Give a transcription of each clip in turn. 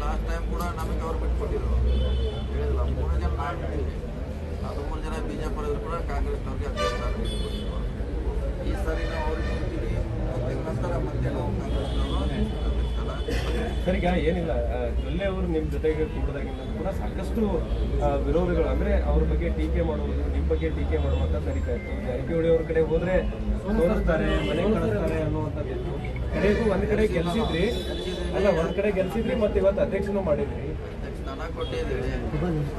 Last time ಕೂಡ ನಮಗೆ ಅವ್ರು ಬಿಟ್ಕೊಟ್ಟಿದ್ರು ಹೇಳಿಲ್ಲ ಮೂರು ಜನ ನಾಯಕರಿಗೆ ಅದು ಮೂರು ಜನ ಬಿ ಕೂಡ ಕಾಂಗ್ರೆಸ್ನವ್ರಿಗೆ ಈ ಸಾರಿ ನಾವು ಅವ್ರಿಗೆ ಕೊಡ್ತೀವಿ ಅದಕ್ಕೆ ನಂತರ ಮತ್ತೆ ನಾವು ಕಾಂಗ್ರೆಸ್ನವರು ಅಧ್ಯಕ್ಷ ಸ್ಥಾನ ಸರ್ ಈಗ ಏನಿಲ್ಲ ಜೊಲ್ಲೆ ಅವರು ನಿಮ್ಮ ಜೊತೆಗೆ ಕೂಡದಾಗಿಂದ ಕೂಡ ಸಾಕಷ್ಟು ವಿರೋಧಿಗಳು. ಅಂದ್ರೆ ಅವ್ರ ಬಗ್ಗೆ ಟೀಕೆ ಮಾಡುವುದು ನಿಮ್ಮ ಬಗ್ಗೆ ಟೀಕೆ ಮಾಡುವಂಥ ನಡೀತಾ ಇತ್ತು ಜಾರಕಿಹೊಳಿ ಅವ್ರ ಕಡೆ ಹೋದರೆ ಸೋಲಿಸ್ತಾರೆ ಮನೆ ಕಳಿಸ್ತಾರೆ ಅನ್ನುವಂಥದ್ದು ಕಡೆಗೂ ಒಂದು ಕಡೆ ಗೆಲ್ಸಿದ್ರಿ. ಅಲ್ಲ ಒಂದು ಕಡೆ ಗೆಲ್ಸಿದ್ರಿ ಮತ್ತು ಇವತ್ತು ಅಧ್ಯಕ್ಷನೂ ಮಾಡಿದ್ರಿ. ಅಧ್ಯಕ್ಷ ಸ್ಥಾನ ಕೊಟ್ಟಿದ್ದೀವಿ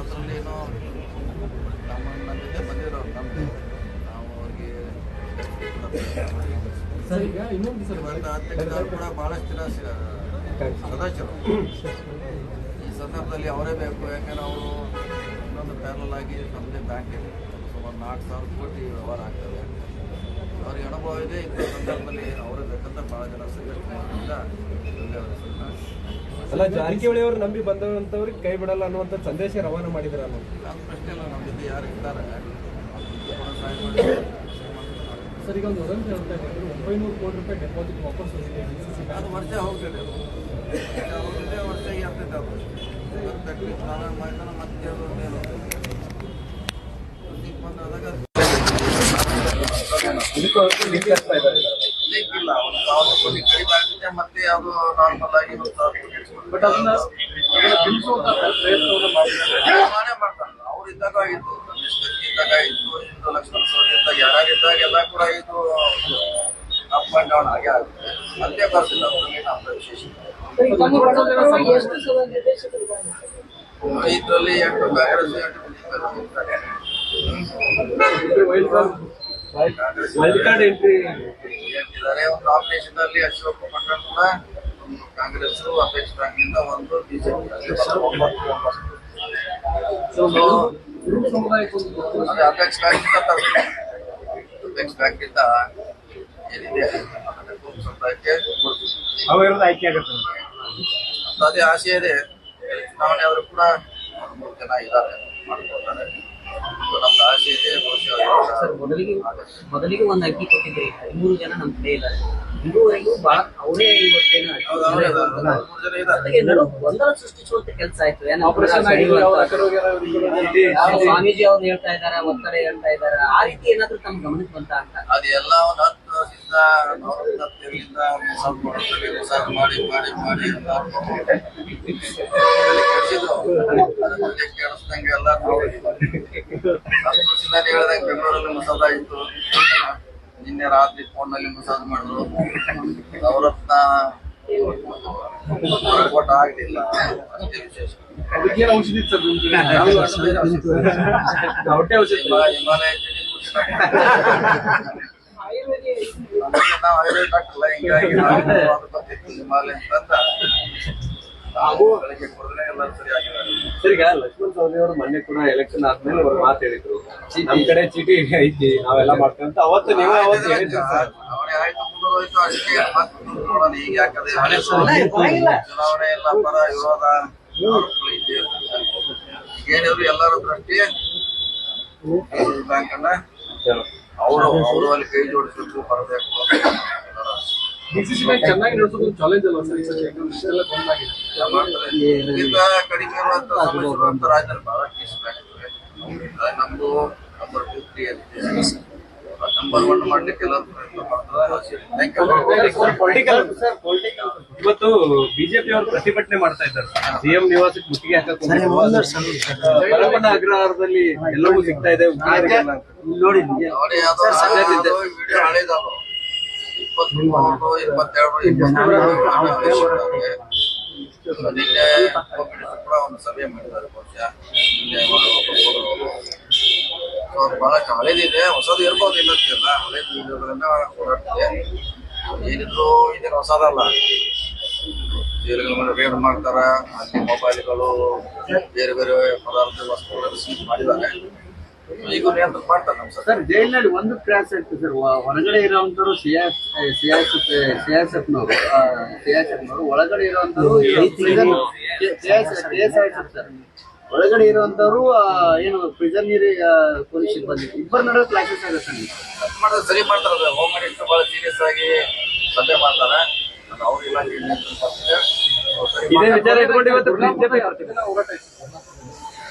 ಅದರಲ್ಲಿ ಏನೋ ನಮ್ಮ ನಮ್ಮ ಜೊತೆ ಬಂದಿರೋರು ನಮ್ಗೆ ನಾವು ಅವ್ರಿಗೆ ಸರಿ. ಈಗ ಇನ್ನೊಂದು ಸರ್ ಕೂಡ ಬಹಳಷ್ಟು ಜನ ಈ ಸಂದರ್ಭದಲ್ಲಿ ಅವರೇ ಬೇಕು ಯಾಕಂದ್ರೆ ಅವರು ಇನ್ನೊಂದು ಪ್ಯಾರಲ್ ಆಗಿ ನಮ್ಮದೇ ಬ್ಯಾಂಕ್ ಇದೆ. ಸುಮಾರು ನಾಲ್ಕು ಸಾವಿರ ಕೋಟಿ ವ್ಯವಹಾರ ಆಗ್ತದೆ. ಅವ್ರಿಗೆ ಅನುಭವ ಇದೆ ಇಂಥ ಸಂದರ್ಭದಲ್ಲಿ ಅವರೇ ಬೇಕಂತ ಭಾಳ ಜನ ಸಜೆಸ್ಟ್ ಮಾಡೋದ್ರಿಂದ ಅಲ್ಲ ಜಾರಕಿಹೊಳಿ ಅವರು ನಂಬಿ ಬಂದಂತವ್ರಿಗೆ ಕೈ ಬಿಡಲ್ಲ ಅನ್ನುವಂಥ ಸಂದೇಶ ರವಾನೆ ಮಾಡಿದ್ರ ಅನ್ನೋದು ನನ್ನ ಪ್ರಶ್ನೆ ಇಲ್ಲ ನಮ್ಮ ಜೊತೆ ಯಾರು ಇರ್ತಾರೆ ಅವ್ರಿಗೆ ಕೂಡ ಸಹಾಯ ಮಾಡಿ ಸರ್ ಈಗ ಒಂದು ವದಂತಿ ಹೇಳ್ತಾ ಇದ್ದಾರೆ ಒಂಬೈನೂರು ಕೋಟಿ ರೂಪಾಯಿ ಡೆಪಾಸಿಟ್ ವಾಪಸ್ ಅದು ವರ್ಷ ಹೋಗ್ತದೆ ಅದು. ವರ್ಷ ಇರ್ತೈತೆ ಅದು ಇವತ್ತು ಸ್ನಾನ ಮಾಡಿದ್ರೆ ಮತ್ತೆ ಲೀಕ್ ಇಲ್ಲ ಒಂದು ಸಾವಿರ ಕೋಟಿ ಕಡಿಮೆ ಆಗ್ತಿದೆ ಮತ್ತೆ ಯಾವುದು ನಾರ್ಮಲ್ ಆಗಿ ಒಂದು ಸಾವಿರ ಕೋಟಿ ಬಟ್ ಅದನ್ನ ಪ್ರಯತ್ನವನ್ನು ಮಾಡ್ತಾರೆ ಅವ್ರು ಇದ್ದಾಗ ಆಯಿತು. ಇದ್ದಾಗ ಲಕ್ಷ್ಮಣ ಯಾರ್ಯಾರು ಎಲ್ಲ ಕೂಡ ಇದು ಅಪ್ ಅಂಡ್ ಡೌನ್ ಆಗೇ ಆಗುತ್ತೆ ಅಲ್ಲೇ ಬರ್ತಿಲ್ಲ ನಮ್ಮ ವಿಶೇಷ ಇದರಲ್ಲಿ ಎಂಟು ಕಾಂಗ್ರೆಸ್ ಎಂಟು ಕಾಂಗ್ರೆಸ್ ವೈಲ್ಡ್ ಎಂಟ್ರಿ ಹೇಳ್ತಿದ್ದಾರೆ ಒಂದು ನಾಮಿನೇಷನ್ ಅಲ್ಲಿ ಅಶೋಕ್ ಕುಮಾರ್ ಕೂಡ ಕಾಂಗ್ರೆಸ್ ಅಧ್ಯಕ್ಷರಾಗಿಂದ ಒಂದು ಬಿಜೆಪಿ ಗುರು ಸಮುದಾಯಕ್ಕೊಂದು ಅದೇ ಅಧ್ಯಕ್ಷ ರ್ಯಾಂಕಿಂದ ತರ್ತಾರೆ ಅಧ್ಯಕ್ಷ ರ್ಯಾಂಕಿಂದ ಏನಿದೆ ಸಮುದಾಯಕ್ಕೆ ಅವಿರೋಧ ಆಯ್ಕೆ ಆಗುತ್ತೆ ಅದೇ ಆಸೆ ಇದೆ ಚುನಾವಣೆ ಅವರು ಕೂಡ ಮೂರು ಜನ ಇದ್ದಾರೆ ಮಾಡ್ಕೊಳ್ತಾರೆ ಆಸೆ ಇದೆ ಬಹುಶಃ ಸರ್ ಮೊದಲಿಗೆ ಮೊದಲಿಗೆ ಒಂದು ಅಕ್ಕಿ ಕೊಟ್ಟಿದ್ರಿ ಮೂರು ಜನ ನಮ್ಮ ಕಡೆ ಇಲ್ಲ ಇದುವರೆಗೂ ಬಹಳ ಅವರೇ ಇವತ್ತೇನು ಗೊಂದಲ ಸೃಷ್ಟಿಸುವಂತ ಕೆಲಸ ಆಯ್ತು. ಸ್ವಾಮೀಜಿ ಅವ್ರು ಹೇಳ್ತಾ ಇದಾರೆ ಒತ್ತಡ ಹೇಳ್ತಾ ಇದಾರೆ ಆ ರೀತಿ ಏನಾದ್ರೂ ತಮ್ಮ ಗಮನಕ್ಕೆ ಬಂತ ಅಂತ? ಅದೆಲ್ಲ ಮಾಡೋದ್ರಲ್ಲಿ ಮಾಡಿ ಮಾಡಿ ಮಾಡಿ ಎಲ್ಲ ಕೆಡಿಸಿದ್ರು ಅದಕ್ಕೆ ಕೆಡಿಸ್ದಂಗೆ ಎಲ್ಲ ಹೇಳ್ದಂಗೆ ಬೆಂಗಳೂರಲ್ಲಿ ಮಸಾಲ ಇತ್ತು ನಿನ್ನೆ ರಾತ್ರಿ ಫೋನಲ್ಲಿ ಮಸಾಜ್ ಮಾಡಿದ್ರು. ನವರತ್ನ ಕೋಟ ಆಗಲಿಲ್ಲ. ಅಷ್ಟೇ ವಿಶೇಷ. ಔಷಧಿ ನಾವು ಆಯುರ್ವೇದ ಡಾಕ್ಟರ್ ಹಿಂಗಾಗಿ ನಾವು ಅದು ಗೊತ್ತಿತ್ತು ಹಿಮಾಲಯ ಅಂತ ನಾವು ಬೆಳಗ್ಗೆ ಕುಡಿದ್ರೆ ಎಲ್ಲರೂ ಸರಿ ಆಗಿದ್ದಾರೆ ಸರ್ ಈಗ ಲಕ್ಷ್ಮಣ್ ಸವದಿ ಅವರು ಮೊನ್ನೆ ಕೂಡ ಎಲೆಕ್ಷನ್ ಆದ್ಮೇಲೆ ಅವ್ರು ಮಾತು ಹೇಳಿದ್ರು. ನಮ್ ಕಡೆ ಚೀಟಿ ಐತಿ ನಾವೆಲ್ಲ ಮಾಡ್ತೀವಿ ಅಂತ. ಅವತ್ತು ನೀವು ಅವತ್ತು ಹೇಳಿದ್ರು ಸರ್. ಚುನಾವಣೆ ಆಯ್ತು ಮುಗಿದೋಯ್ತು ಅಷ್ಟೇ ಮತ್ತೆ ನೋಡೋಣ ಈಗ ಯಾಕಂದ್ರೆ ಹಳೆ. ಚುನಾವಣೆ ಎಲ್ಲ ಪರ ವಿರೋಧ ಏನಿದ್ರು ಎಲ್ಲರ ದೃಷ್ಟಿ ಬ್ಯಾಂಕ್ ಅನ್ನ ಅವರು ಅವರು ಅಲ್ಲಿ ಕೈ ಜೋಡಿಸಬೇಕು ಬರಬೇಕು. ಚೆನ್ನಾಗಿ ನಡೆಸೋದು ಚಾಲೆಂಜ್ ಅಲ್ವಾ ಸರ್ ಈ ಸರಿ ಯಾಕಂದ್ರೆ ಇಷ್ಟೆಲ್ಲ ಬಂದಾಗಿದೆ. ಇದಕ್ಕಿಂತ ಕಡಿಮೆ ಇರುವಂತ ಸಮಸ್ಯೆ ಇರುವಂತ ರಾಜ್ಯದಲ್ಲಿ ಬಹಳ ಕೇಸ್. ನಮ್ದು number two three number one ಮಾಡ್ಲಿಕ್ಕೆ ಇವತ್ತು ಬಿಜೆಪಿ ಅವರು ಪ್ರತಿಭಟನೆ ಮಾಡ್ತಾ ಇದ್ದಾರೆ. ಸಿಎಂ ನಿವಾಸಕ್ಕೆ ಮುತ್ತಿಗೆ ಬಲವನ್ನ ಅಗ್ರಹಾರದಲ್ಲಿ ಎಲ್ಲವೂ ಸಿಗ್ತಾ ಇದೆ ನೋಡಿ ಇಪ್ಪತ್ಮೂರು ಇಪ್ಪತ್ತೆರಡು ಇಪ್ಪತ್ತೆರಡು ನಿನ್ನೆ ಕೂಡ ಒಂದು ಸಭೆ ಮಾಡಿದ್ದಾರೆ ಬಹುಶಃ. ನಿನ್ನೆ ಒಬ್ಬರು ಕಾಲೇಜ್ ಇದೆ ಬಹಳ ಹಳೇದಿದೆ ಹೊಸದು ಇರ್ಬೋದು ಇಲ್ಲಂತಿಲ್ಲ ಹಳೇದು ಇರೋದ್ರಿಂದ ಓಡಾಡ್ತಿದೆ ಏನಿದ್ರು ಇದೇನು ಹೊಸದಲ್ಲ. ಜೈಲುಗಳ ಮೇಲೆ ರೇಡ್ ಮಾಡ್ತಾರ ಅಲ್ಲಿ ಮೊಬೈಲ್ಗಳು ಬೇರೆ ಬೇರೆ ಪದಾರ್ಥ ವಸ್ತುಗಳನ್ನು ಸೀಸ್ ಮಾಡಿದ್ದಾರೆ. ಈಗ ನಿಯಂತ್ರಣ ಮಾಡ್ತಾರೆ ನಮ್ಮ ಸರ್. ಸರ್ ಜೈಲಿನಲ್ಲಿ ಒಂದು ಕ್ರಾಸ್ ಆಯ್ತು ಸರ್. ಹೊರಗಡೆ ಇರುವಂತರು C S C S C S F ನವರು ಸಿ ಎಸ್ ಎಫ್ ನವರು ಒಳಗಡೆ ಇರುವಂತರು ಸಿ ಎಸ್ ಆಯ್ತು ಸರ್. ಒಳಗಡೆ ಇರುವಂತವ್ರು ಏನು ಏನು ನೀರು ಪೊಲೀಸ್ ಸಿಬ್ಬಂದಿ ಇಬ್ಬರು ನಡುವೆ ಕ್ಲಾಸಸ್ ಆಗುತ್ತೆ ಅದ್ ಮಾಡಿದ್ರೆ ಸರಿ ಮಾಡ್ತಾರೆ ಹೋಮ್ ಮಿನಿಸ್ಟರ್ ಬಹಳ ಸೀರಿಯಸ್ ಆಗಿ ಸಭೆ ಮಾಡ್ತಾರೆ. ಅದು ಅವ್ರ ಇಲಾಖೆ ನಿಯಂತ್ರಣ ಬರ್ತದೆ. ಸರಿ ಇದೇ. ವಿಚಾರ ಇಟ್ಕೊಂಡು ಇವತ್ತು ಬಿಜೆಪಿ ಬರ್ತಿದೆ. ಹೋರಾಟ ಇತ್ತು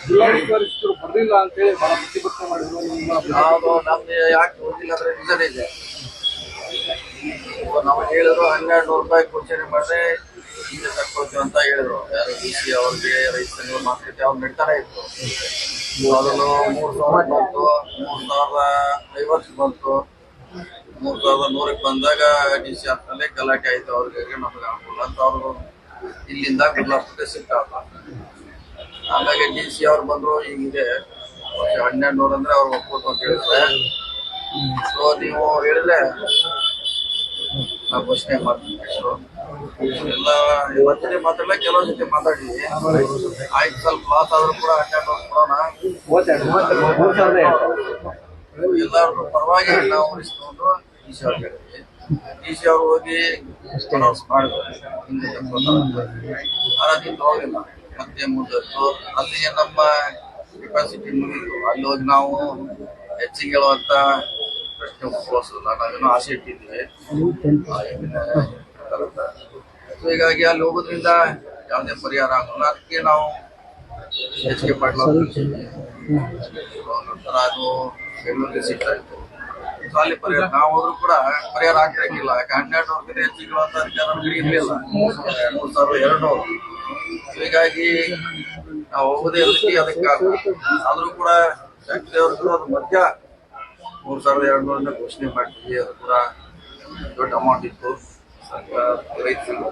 ಜಿಲ್ಲಾ ಉಸ್ತುವಾರಿ ಸಚಿವರು ಬರ್ಲಿಲ್ಲ ಅಂತೇಳಿ ಬಹಳ ಪ್ರತಿಭಟನೆ ಮಾಡಿದ್ರು. ನಿಮ್ಮ ನಾವು ನಮ್ದು ಯಾಕೆ ಹೋಗಿಲ್ಲ ಅಂದ್ರೆ ರೀಸನ್ ಇದೆ. ನಾವು ಹೇಳಿದ್ರು ಹನ್ನೆರಡು ನೂರು ರೂಪಾಯಿ ಘೋಷಣೆ ಮಾಡಿದ್ರೆ ಹಿಂದೆ ತಕ್ಕೊಳ್ತೀವಿ ಅಂತ ಹೇಳಿದ್ರು. ಯಾರು ಡಿ ಸಿ ಅವ್ರಿಗೆ ರೈತ ಸಂಘ ಮಾರ್ಕೆಟ್ ಅವ್ರು ನಡೀತಾನೆ ಇತ್ತು ಅದನ್ನು ಮೂರು ಸಾವಿರ ಬಂತು. ಮೂರು ಸಾವಿರದ ಐವತ್ತು ಬಂತು. ಮೂರು ಸಾವಿರದ ನೂರಕ್ಕೆ ಬಂದಾಗ ಡಿ ಸಿ ಆಫ್ನಲ್ಲಿ ಗಲಾಟೆ ಆಯ್ತು. ಅವ್ರಿಗೆ ನಮಗೆ ಅನುಕೂಲ ಅಂತ ಅವರು ಇಲ್ಲಿಂದ ಗುಡ್ಲಾಪುರಕ್ಕೆ ಸಿಕ್ಕಾಗ ಹಾಗಾಗಿ ಡಿ ಸಿ ಅವ್ರು ಬಂದ್ರು, ಹೀಗಿದೆ. ಹನ್ನೆರಡು ನೂರು ಅಂದ್ರೆ ಅವ್ರು ಒಪ್ಕೊಟ್ಟು ಅಂತ ಹೇಳಿದ್ರೆ. ಸೊ ನೀವು ಹೇಳಿದ್ರೆ ನಾವು ಮಾಡ್ತೀವಿ ಸೊ ಎಲ್ಲ ಇವತ್ತಿನ ಮಾತಾಡಲ್ಲ ಕೆಲವು ಜೊತೆ ಮಾತಾಡಿದ್ವಿ ಆಯ್ತು ಸ್ವಲ್ಪ ಲಾಸ್ ಆದ್ರೂ ಕೂಡ ನೂರು ಕೊಡೋಣ ಎಲ್ಲರಿಗೂ ಪರವಾಗಿ ನಾವು ಉಳಿಸ್ಕೊಂಡು ಸಿ ಅವ್ರಿಗೆ ಅವ್ರು ಹೋಗಿ ಅನೌನ್ಸ್ ಮಾಡಿದ್ರು. ಹಿಂದೆ ಹೋಗಿಲ್ಲ ಮತ್ತೆ ಮುಂದತ್ತು ಅಲ್ಲಿಗೆ ನಮ್ಮ ಕೆಪಾಸಿಟಿ ಮುಗಿತು. ಅಲ್ಲಿ ಹೋಗಿ ನಾವು ಹೆಚ್ಚಿಗೆ ಹೇಳುವಂತ ಪ್ರಶ್ನೆ ಆಸೆ. So ಹೀಗಾಗಿ ಅಲ್ಲಿ ಹೋಗೋದ್ರಿಂದ ಯಾವುದೇ ಪರಿಹಾರ ಆಗೋಲ್ಲ. ಅದಕ್ಕೆ ನಾವು ಹೆಚ್ಚಿಗೆ ನಂತರ ಅದು ಬೆಂಗಳೂರಿಗೆ ಸಿಗ್ತಾ ಇತ್ತು. ಅಲ್ಲಿ ಪರಿಹಾರ. ನಾವು ಹೋದ್ರು ಕೂಡ ಪರಿಹಾರ ಆಗ್ತಿರಂಗಿಲ್ಲ ಯಾಕೆ ಹನ್ನೆರಡು ವರ್ಷದ ಹೆಚ್ಚಿಗೆ ಅಧಿಕಾರ ನಮಗೆ ಇರಲಿಲ್ಲ. ಮೂರು ಸಾವಿರದ ಎರಡು ಹೀಗಾಗಿ ನಾವು ಹೋಗೋದೇ ಅದಕ್ಕೆ ಆದ್ರೂ ಕೂಡ ಅದು ಮಧ್ಯ ಮೂರ್ ಸಾವಿರದ ಎರಡು ನೂರನ್ನ ಘೋಷಣೆ ಮಾಡ್ತೀವಿ. ಅದು ಕೂಡ ದೊಡ್ಡ ಅಮೌಂಟ್ ಇತ್ತು. ರೈತರು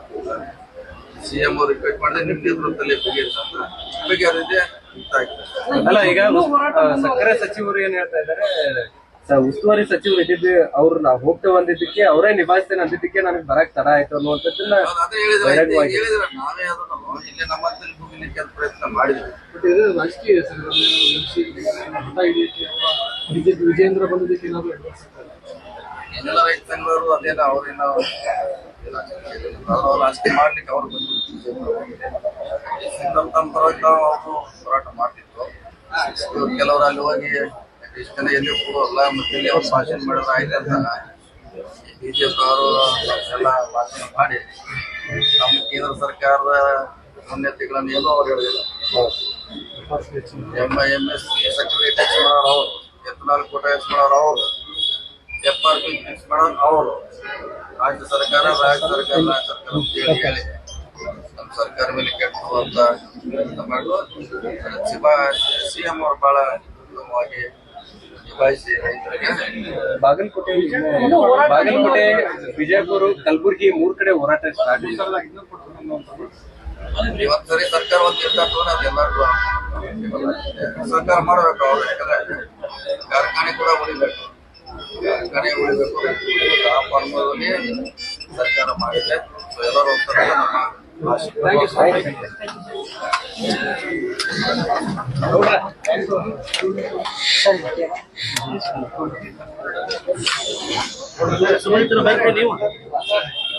ಸಿ ಎಂ ಅವ್ರು ರಿಕ್ವೆಸ್ಟ್ ಮಾಡಿದ್ರೆ ನಿಮ್ಮ ನೇತೃತ್ವದಲ್ಲಿ ಬಗೆಹರಿಸಂತ ಬಗೆಹರಿದೆ ಅಲ್ಲ ಈಗ ಸಕ್ಕರೆ ಸಚಿವರು ಏನ್ ಹೇಳ್ತಾ ಇದಾರೆ ಸ- ಉಸ್ತುವಾರಿ ಸಚಿವರು ಇದ್ದಿದ್ದು ಅವ್ರು ನಾವು ಹೋಗ್ತೇವೆ ಅಂದಿದ್ದಕ್ಕೆ ಅವರೇ ನಿಭಾಯಿಸ್ತೇನೆ ಅಂದಿದ್ದಕ್ಕೆ ನನಗೆ ಬರಕ್ ತಡ ಆಯ್ತು ಅನ್ನುವಂಥದ್ದನ್ನ ಹೇಳಿದ್ರೆ ನಾವೇ ಅದನ್ನು ಇಲ್ಲೇ ನಮ್ಮ ಹತ್ರ ಪ್ರಯತ್ನ ಮಾಡಿದ್ರು. ಬಟ್ ಇದು ರಾಜಕೀಯ ಬಿಜೆಪಿ ವಿಜೇಂದ್ರ ಬಂದಿದ್ದಕ್ಕೆ ಏನಾದರೂ? ಎಲ್ಲ ರೈತ ಸಂಘದವರು ಅದೇನೋ ಅವ್ರೇನೋ ಅವ್ರು ರಾಜಕೀಯ ಮಾಡ್ಲಿಕ್ಕೆ ಅವ್ರು ಬಂದು ತಮ್ಮ ಪರವಾಗಿ ನಾವು ಅವರು ಹೋರಾಟ ಮಾಡ್ತಿದ್ರು. ಕೆಲವರು ಅಲ್ಲಿ ಹೋಗಿ ಎಷ್ಟು ಜನ ಎಲ್ಲಿ ಹೋಗಲ್ಲ ಮತ್ತೆ ಇಲ್ಲಿ ಅವ್ರು ಭಾಷಣ ಮಾಡಿದ್ರೆ ಆಯ್ತು ಅಂತ ಬಿಜೆಪಿ ಅವರು ಎಲ್ಲ ಭಾಷಣ ಮಾಡಿ. ನಮ್ಮ ಕೇಂದ್ರ ಸರ್ಕಾರದ ಉನ್ನತಿಗಳನ್ನು ಏನೂ ಅವ್ರು ಹೇಳಿಲ್ಲ M M S secretary touch ಮಾಡೋರು ಅವರು ಎತ್ನಾಲ್ ಕೋಟ ಟಚ್ ಮಾಡೋರು ಅವರು ಎಫ್ ಆರ್ ಪಿ ಫಿಕ್ಸ್ ಮಾಡೋರು ಅವರು. ರಾಜ್ಯ ಸರ್ಕಾರ ರಾಜ್ಯ ಸರ್ಕಾರ ರಾಜ್ಯ ಸರ್ಕಾರ ಅಂತ ಹೇಳಿ ಹೇಳಿ. ನಮ್ಮ ಸರ್ಕಾರ ಮೇಲೆ ಕೆಟ್ಟ ಅಂತ ಪ್ರಯತ್ನ ಮಾಡುವ ಸಿ ಎಂ ಅವರು ಬಹಳ ಉತ್ತಮವಾಗಿ ನಿಭಾಯಿಸಿ ರೈತರಿಗೆ. ಬಾಗಲಕೋಟೆ ಬಾಗಲಕೋಟೆ ವಿಜಯಪುರ ಕಲಬುರಗಿ ಮೂರ್ ಕಡೆ ಹೋರಾಟ ಸ್ಟಾರ್ಟ್ ಇದೆ ಸರ್ಕಾರ ಒಂದು ನಿರ್ಧಾರ ಅದು ಎಲ್ಲರಿಗೂ ಸರ್ಕಾರ ಮಾಡಬೇಕು ಅವ್ರು ಯಾಕಂದ್ರೆ ಕಾರ್ಖಾನೆ ಕೂಡ ಉಳಿಬೇಕು. ಕಾರ್ಖಾನೆ ಉಳಿಬೇಕು. ಆ ಫಾರ್ಮಲ್ಲಿ ಸರ್ಕಾರ ಮಾಡಿದೆ. ಸೊ ಎಲ್ಲರೂ ಅಂತ ನಮ್ಮ ಸುಮಿತ್ರ ಸರ್ ಸ್ವಲ್ಪ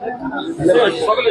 ಸಭೆ